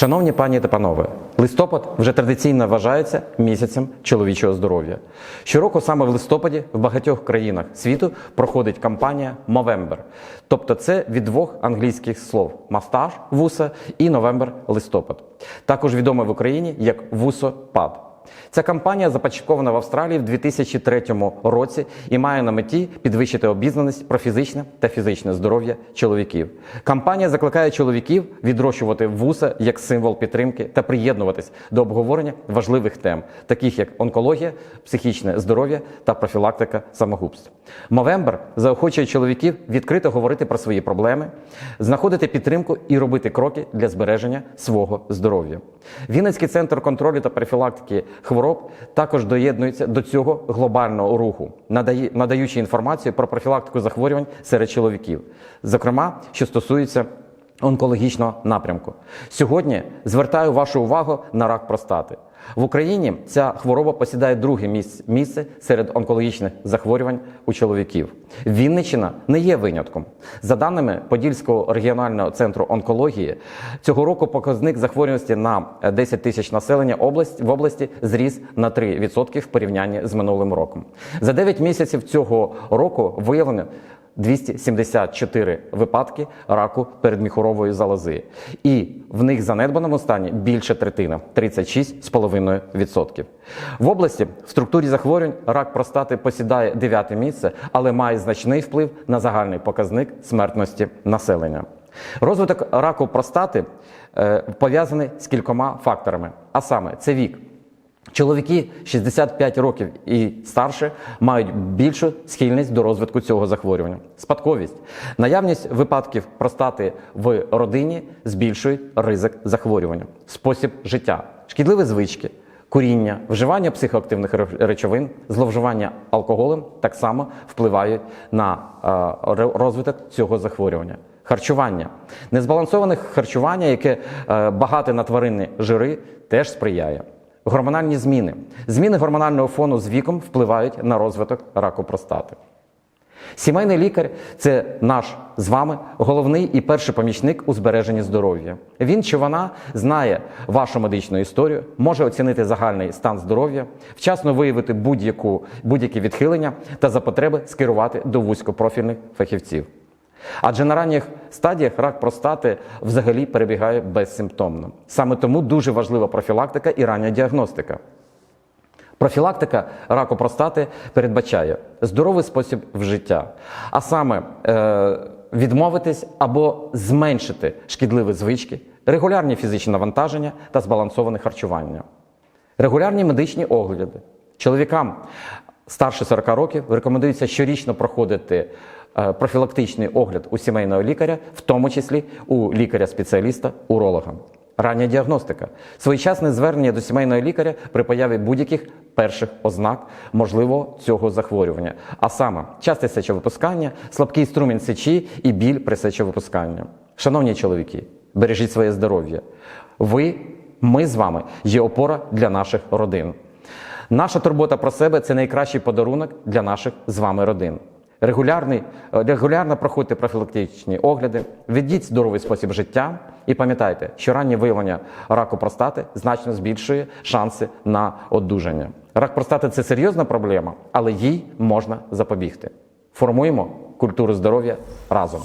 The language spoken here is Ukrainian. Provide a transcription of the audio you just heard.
Шановні пані та панове, листопад вже традиційно вважається місяцем чоловічого здоров'я. Щороку саме в листопаді в багатьох країнах світу проходить кампанія Movember. Тобто це від двох англійських слов мастаж вуса і новембер листопад. Також відомий в Україні як вусопад. Ця кампанія започаткована в Австралії в 2003 році і має на меті підвищити обізнаність про фізичне та фізичне здоров'я чоловіків. Кампанія закликає чоловіків відрощувати вуса як символ підтримки та приєднуватись до обговорення важливих тем, таких як онкологія, психічне здоров'я та профілактика самогубств. Мовембер заохочує чоловіків відкрито говорити про свої проблеми, знаходити підтримку і робити кроки для збереження свого здоров'я. Вінницький центр контролю та профілактики хвороб також доєднується до цього глобального руху, надаючи інформацію про профілактику захворювань серед чоловіків, зокрема, що стосується онкологічного напрямку. Сьогодні звертаю вашу увагу на рак простати. В Україні ця хвороба посідає друге місце, місце серед онкологічних захворювань у чоловіків. Вінниччина не є винятком. За даними Подільського регіонального центру онкології, цього року показник захворюваності на 10 тисяч населення область, в області зріс на 3% в порівнянні з минулим роком. За 9 місяців цього року виявлено 274 випадки раку передміхорової залози. І в них занедбаному стані більше третина 36,5%. В області в структурі захворювань рак простати посідає 9 місце, але має значний вплив на загальний показник смертності населення. Розвиток раку простати е, пов'язаний з кількома факторами, а саме це вік. Чоловіки 65 років і старше мають більшу схильність до розвитку цього захворювання. Спадковість. Наявність випадків простати в родині збільшує ризик захворювання. Спосіб життя, шкідливі звички, куріння, вживання психоактивних речовин, зловживання алкоголем так само впливають на е, розвиток цього захворювання. Харчування. Незбалансоване харчування, яке е, багате на тваринні жири, теж сприяє. Гормональні зміни. Зміни гормонального фону з віком впливають на розвиток раку простати. Сімейний лікар це наш з вами головний і перший помічник у збереженні здоров'я. Він чи вона знає вашу медичну історію, може оцінити загальний стан здоров'я, вчасно виявити будь-які відхилення та за потреби скерувати до вузькопрофільних фахівців. Адже на ранніх стадіях рак простати взагалі перебігає безсимптомно. Саме тому дуже важлива профілактика і рання діагностика. Профілактика раку простати передбачає здоровий спосіб життя, а саме е, відмовитись або зменшити шкідливі звички, регулярні фізичні навантаження та збалансоване харчування, регулярні медичні огляди. Чоловікам старше 40 років рекомендується щорічно проходити е, профілактичний огляд у сімейного лікаря, в тому числі у лікаря-спеціаліста, уролога. Рання діагностика, своєчасне звернення до сімейного лікаря при появі будь-яких перших ознак можливого цього захворювання, а саме часте сечовипускання, слабкий струмінь сечі і біль при сечовипусканні. Шановні чоловіки, бережіть своє здоров'я. Ви, ми з вами є опора для наших родин. Наша турбота про себе це найкращий подарунок для наших з вами родин. Регулярний, е, регулярно проходьте профілактичні огляди, ведіть здоровий спосіб життя і пам'ятайте, що раннє виявлення раку простати значно збільшує шанси на одужання. Рак простати це серйозна проблема, але їй можна запобігти. Формуємо культуру здоров'я разом.